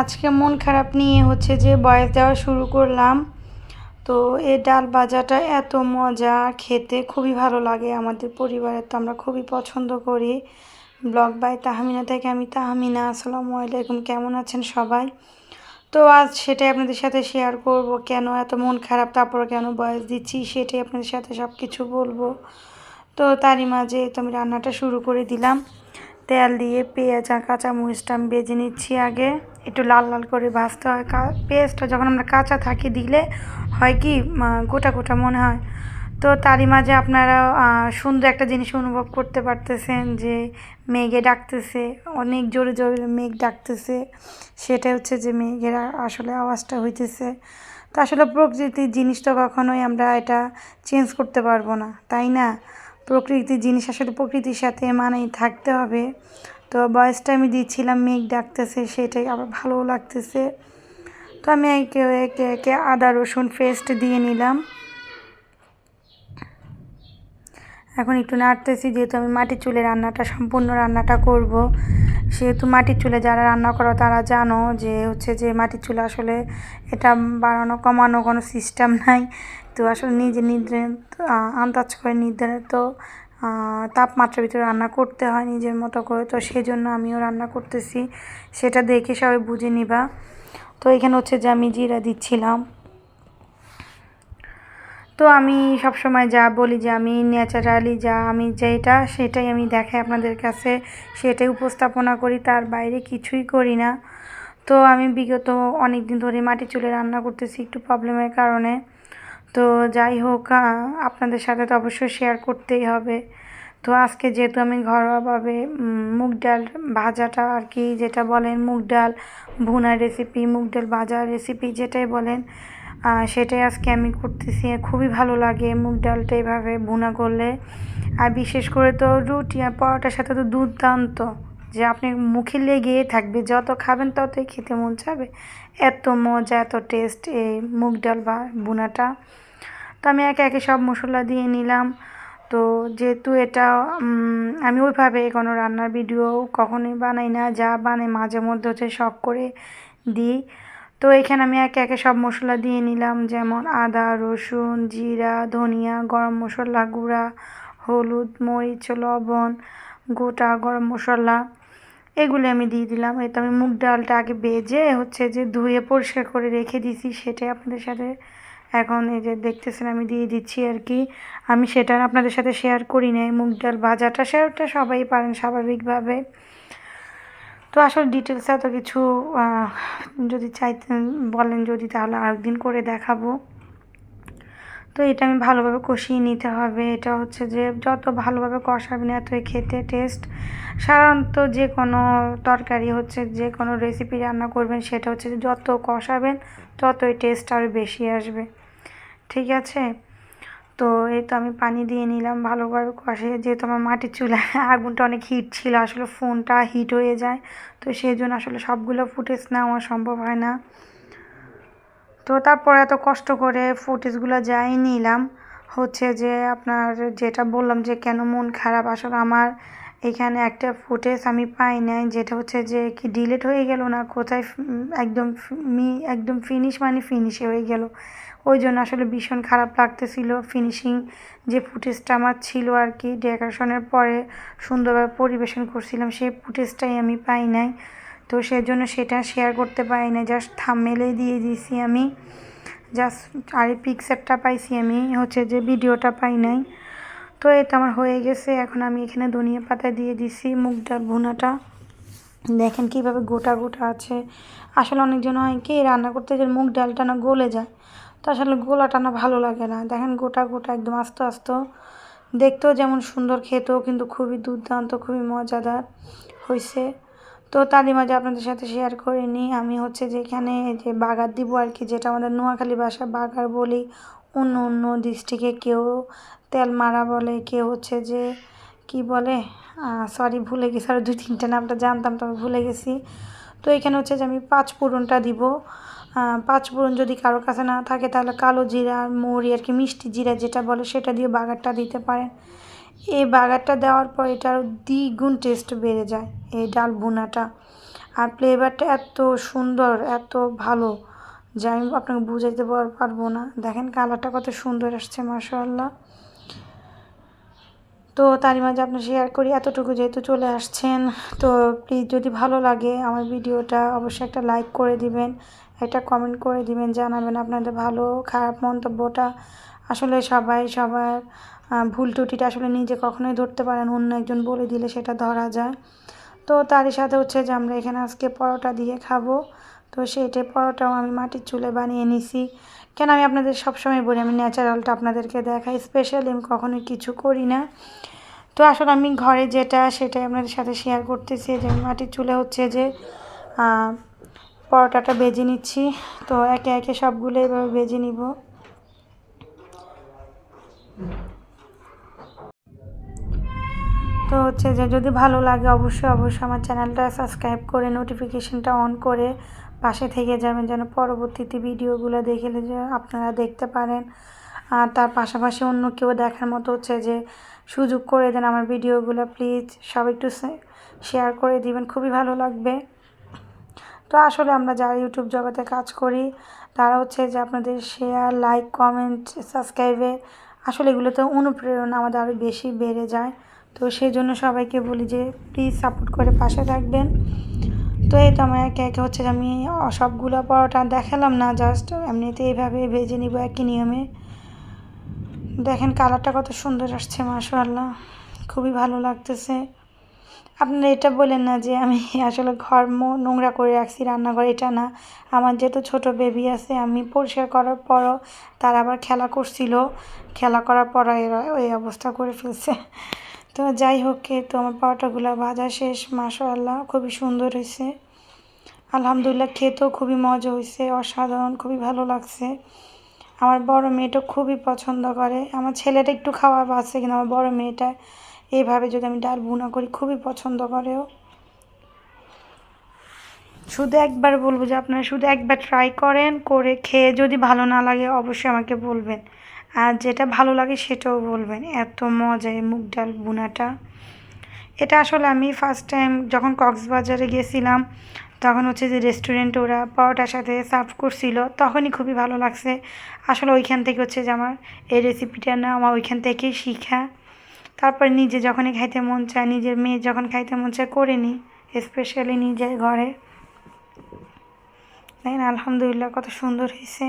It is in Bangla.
আজকে মন খারাপ নিয়ে হচ্ছে যে বয়স দেওয়া শুরু করলাম। তো এই ডাল ভাজাটা এত মজা, খেতে খুবই ভালো লাগে আমাদের পরিবারের তো আমরা খুবই পছন্দ করি। ব্লগ বাই তাহমিনা থেকে আমি তাহমিনা, আসসালামু আলাইকুম, কেমন আছেন সবাই? তো আজ সেটাই আপনাদের সাথে শেয়ার করব, কেন এত মন খারাপ, তারপর কেন বয়স দিচ্ছি সেটাই আপনাদের সাথে সব কিছু বলব। তো তারই মাঝে তো আমি রান্নাটা শুরু করে দিলাম। তেল দিয়ে পেঁয়াজ আর কাঁচা মরিচটা আমি বেজে নিচ্ছি আগে। একটু লাল লাল করে ভাজতে হয়। পেঁয়াজটা যখন আমরা কাঁচা থাকি দিলে হয় কি গোটা গোটা মনে হয়। তো তারই মাঝে আপনারা সুন্দর একটা জিনিস অনুভব করতে পারতেছেন যে মেঘে ডাকতেছে, অনেক জোরে জোরে মেঘ ডাকতেছে। সেটা হচ্ছে যে মেঘের আসলে আওয়াজটা হইতেছে। তো আসলে প্রকৃতির জিনিসটা কখনোই আমরা এটা চেঞ্জ করতে পারব না, তাই না? প্রকৃতির জিনিস আসলে প্রকৃতির সাথে মানাই থাকতে হবে। তো বয়সটা আমি দিচ্ছিলাম, মেঘ ডাকতেছে, সেটাই আবার ভালোও লাগতেছে। তো আমি একে একে একে আদা, রসুন পেস্ট দিয়ে নিলাম। এখন একটু নাড়তেছি, যেহেতু আমি মাটির চুলে রান্নাটা, সম্পূর্ণ রান্নাটা করব। সেহেতু মাটির চুলে যারা রান্না করো, তারা জানো যে, হচ্ছে যে মাটির চুলে আসলে এটা বাড়ানো, কমানো কোনো সিস্টেম নাই। তো আসলে নিজে আহ, আন্দাজ করে নির্ধারিত তাপমাত্রার ভিতরে রান্না করতে হয় নিজের মতো করে। তো সেই জন্য আমিও রান্না করতেছি। সেটা দেখে সবাই বুঝে নিবা। তো এখানে হচ্ছে যে আমি জিরা দিচ্ছিলাম। তো আমি সবসময় যা বলি যে আমি ন্যাচারালি যা আমি যেটা সেটাই আমি দেখাই আপনাদের কাছে। সেটাই উপস্থাপনা করি তার বাইরে কিছুই করি না। তো আমি বিগত অনেক দিন ধরে মাটি চুলে রান্না করতেছি একটু প্রবলেমের কারণে। তো যাই হোক আপনাদের সাথে তো অবশ্যই শেয়ার করতেই হবে। তো আজকে যেহেতু আমি ঘরোয়াভাবে মুগ ডাল ভাজাটা আর কি যেটা বলেন, মুগ ডাল ভুনা রেসিপি মুগ ডাল ভাজা রেসিপি যেটাই বলেন সেটাই আজকে আমি করতেছি। খুবই ভালো লাগে মুগ ডালটা এভাবে ভুনা করলে। আর বিশেষ করে তো রুটি আর পরোটার সাথে তো দুর্দান্ত, যে আপনি মুখে লেগে থাকবে, যত খাবেন ততই খেতে মন চাবে। এত মজা, এত টেস্ট এই মুগ ডাল বা ভুনাটা। তো আমি একে একে সব মশলা দিয়ে নিলাম। তো যেহেতু এটা আমি ওইভাবে কোনো রান্নার ভিডিও কখনোই বানাই না, যা বানাই মাঝে মধ্যে হচ্ছে শখ করে দিই। তো এখানে আমি একে একে সব মশলা দিয়ে নিলাম, যেমন আদা, রসুন, জিরা, ধনিয়া, গরম মশলা গুঁড়া, হলুদ, মরিচ, লবণ, গোটা গরম মশলা, এগুলো আমি দিয়ে দিলাম। এই তো আমি মুগ ডালটা আগে বেজে হচ্ছে যে ধুয়ে পরিষ্কার করে রেখে দিছি সেটাই আপনাদের সাথে এখন এই যে দেখতেছেন, আমি দিয়ে দিচ্ছি আর কি। আমি সেটা আপনাদের সাথে শেয়ার করি নাই। মুগ ডাল ভাজাটা শেয়ারটা সবাই পারেন স্বাভাবিকভাবে। তো আসলে ডিটেলস এত কিছু যদি চাইতেন, বলেন যদি, তাহলে আরেকদিন করে দেখাবো। তো এটা আমি ভালোভাবে কষিয়ে নিতে হবে। এটা হচ্ছে যে, যত ভালোভাবে কষাবেন, এতই খেতে টেস্ট সাধারণত যে কোনো তরকারি হচ্ছে, যে কোনো রেসিপি রান্না করবেন, সেটা হচ্ছে যে, যত কষাবেন, ততই টেস্ট আরও বেশি আসবে। ঠিক আছে? তো এই তো আমি পানি দিয়ে নিলাম ভালোভাবে কষিয়ে যেহেতু আমার মাটির চুলায় আগুনটা অনেক হিট ছিল, আসলে ফোনটা হিট হয়ে যায়। তো সেই জন্য আসলে সবগুলো ফুটেজ নেওয়া সম্ভব হয় না। তো তারপরে এত কষ্ট করে ফুটেজগুলো যাই নিলাম। হচ্ছে যে আপনার যেটা বললাম যে কেন মন খারাপ, আসলে আমার এখানে একটা ফুটেজ আমি পাই নাই। যেটা হচ্ছে যে কি ডিলিট হয়ে গেল না, কোথায় একদম মি, একদম ফিনিশ মানে ফিনিশে হয়ে গেল। ওই জন্য আসলে ভীষণ খারাপ লাগতেছিল। ফিনিশিং যে ফুটেজটা আমার ছিল আর কি ডেকোরেশনের পরে সুন্দরভাবে পরিবেশন করছিলাম, সেই ফুটেজটাই আমি পাই নাই। তো সেজন্য সেটা শেয়ার করতে পারি না জাস্ট থামমেলে দিয়ে দিয়েছি আমি। জাস্ট আর পিকচারটা পাইছি আমি, হচ্ছে যে ভিডিওটা পাই নাই। তো এটা আমার হয়ে গেছে, এখন আমি এখানে ধনিয়া পাতা দিয়ে দিছি, মুগ ডাল ভুনাটা। দেখেন কীভাবে গোটা গোটা আছে। আসলে অনেকজন হয় কি, রান্না করতে গেলে মুগ ডালটা না গলে যায়। তো আসলে গোলাটা না ভালো লাগে না। দেখেন গোটা গোটা একদম আস্তে আস্তে। দেখতেও যেমন সুন্দর, খেতেও কিন্তু খুবই দুর্দান্ত, খুবই মজাদার হয়েছে তো তারই মাঝে আপনাদের সাথে শেয়ার করে নিই। আমি হচ্ছে যে এখানে যে বাগার দিব আর কি, যেটা আমাদের নোয়াখালী ভাষা বাগার বলি। অন্য অন্য ডিস্ট্রিক্টে কেউ তেল মারা বলে, কেউ হচ্ছে যে কি বলে? সরি ভুলে গেছি। আর দুই তিনটে নামটা জানতাম, তবে ভুলে গেছি। তো এখানে হচ্ছে যে আমি পাঁচ ফোড়নটা দিব। পাঁচ ফোড়ন যদি কারও কাছে না থাকে, তাহলে কালো জিরা, মৌরি, আর কি মিষ্টি জিরা যেটা বলে সেটা দিয়ে বাগারটা দিতে পারেন। এই বাগারটা দেওয়ার পর এটার দ্বিগুণ টেস্ট বেড়ে যায়, এই ডাল ভুনাটা। আর ফ্লেভারটা এত সুন্দর, এত ভালো, যে আমি আপনাকে বুঝাইতে পার- পারব না। দেখেন কালারটা কত সুন্দর আসছে, মাশাআল্লাহ। তো তারই মাঝে আপনার শেয়ার করি। এতটুকু যেহেতু চলে আসছেন, তো প্লিজ যদি ভালো লাগে আমার ভিডিওটা অবশ্যই একটা লাইক করে দিবেন, একটা কমেন্ট করে দিবেন, জানাবেন আপনাদের ভালো খারাপ মন্তব্যটা। আসলে সবাই সবার ভুল ত্রুটিটা আসলে নিজে কখনোই ধরতে পারেন, অন্য একজন বলে দিলে সেটা ধরা যায়। তো তারই সাথে হচ্ছে যে আমরা এখানে আজকে পরোটা দিয়ে খাব। তো সেইটাই পরোটাও আমি মাটির চুলে বানিয়ে নিছি। কেন আমি আপনাদের সবসময় বলি, আমি ন্যাচারালটা আপনাদেরকে দেখাই স্পেশালি আমি কখনোই কিছু করি না। তো আসলে আমি ঘরে যেটা, সেটাই আপনাদের সাথে শেয়ার করতেছি, যে মাটির চুলে হচ্ছে যে পরোটাটা বেজে নিচ্ছি। তো একে একে সবগুলো এভাবে বেজে নিব। তো হচ্ছে যে যদি ভালো লাগে অবশ্যই অবশ্যই আমার চ্যানেলটা সাবস্ক্রাইব করে নোটিফিকেশনটা অন করে পাশে থেকে যাবেন যেন পরবর্তীতে ভিডিওগুলো দেখলে যে আপনারা দেখতে পারেন। আর তার পাশাপাশি অন্য কেউ দেখার মতো হচ্ছে যে সুযোগ করে দেন আমার ভিডিওগুলো, প্লিজ সব একটু শেয়ার করে দিবেন, খুবই ভালো লাগবে। তো আসলে আমরা যারা ইউটিউব জগতে কাজ করি, তারা হচ্ছে যে আপনাদের শেয়ার, লাইক, কমেন্ট, সাবস্ক্রাইবে, আসলে এগুলোতে অনুপ্রেরণা আমাদের আরও বেশি বেড়ে যায়। তো সেই জন্য সবাইকে বলি যে প্লিজ সাপোর্ট করে পাশে থাকবেন। তো এই তো আমার একে একে হচ্ছে আমি সবগুলো পরোটা দেখালাম না জাস্ট এমনিতে এইভাবে ভেজে নিব একই নিয়মে। দেখেন কালারটা কত সুন্দর আসছে, মাশাআল্লাহ, খুবই ভালো লাগতেছে। আপনারা এটা বলেন না যে আমি আসলে ঘর মো- নোংরা করে রাখছি, রান্নাঘর এটা না। আমার যেহেতু ছোট বেবি আছে, আমি পরিষ্কার করার পরও তারা আবার খেলা করছিল। খেলা করার পর এরা ওই অবস্থা করে ফেলছে। তো যাই হোক তো আমার পরোটাগুলো ভাজা শেষ, মাশাআল্লাহ, খুবই সুন্দর হয়েছে। আলহামদুলিল্লাহ খেতেও খুবই মজা হয়েছে, অসাধারণ, খুবই ভালো লাগছে। আমার বড় মেয়েটা খুবই পছন্দ করে। আমার ছেলেটা একটু খাওয়া বাঁচছে কিন্তু আমার বড় মেয়েটা। এইভাবে যদি আমি ডাল ভুনা করি, খুবই পছন্দ করেও শুধু একবার বলব যে আপনারা শুধু একবার ট্রাই করেন, করে খেয়ে যদি ভালো না লাগে, অবশ্যই আমাকে বলবেন। আর যেটা ভালো লাগে সেটাও বলবেন। এত মজা এই মুগ ডাল বোনাটা এটা আসলে আমি ফার্স্ট টাইম যখন কক্সবাজারে গেছিলাম, তখন হচ্ছে যে রেস্টুরেন্ট ওরা পরোটার সাথে সার্ভ করছিল, তখনই খুবই ভালো লাগছে। আসলে ওইখান থেকে হচ্ছে যে আমার এই রেসিপিটা না আমার ওইখান থেকেই শিখা। তারপর নিজে যখনই খাইতে মন চায়, নিজের মেয়ে যখন খাইতে মন চায় করে নিই স্পেশালি নিজের ঘরে। দেখেন আলহামদুলিল্লাহ কত সুন্দর হয়েছে।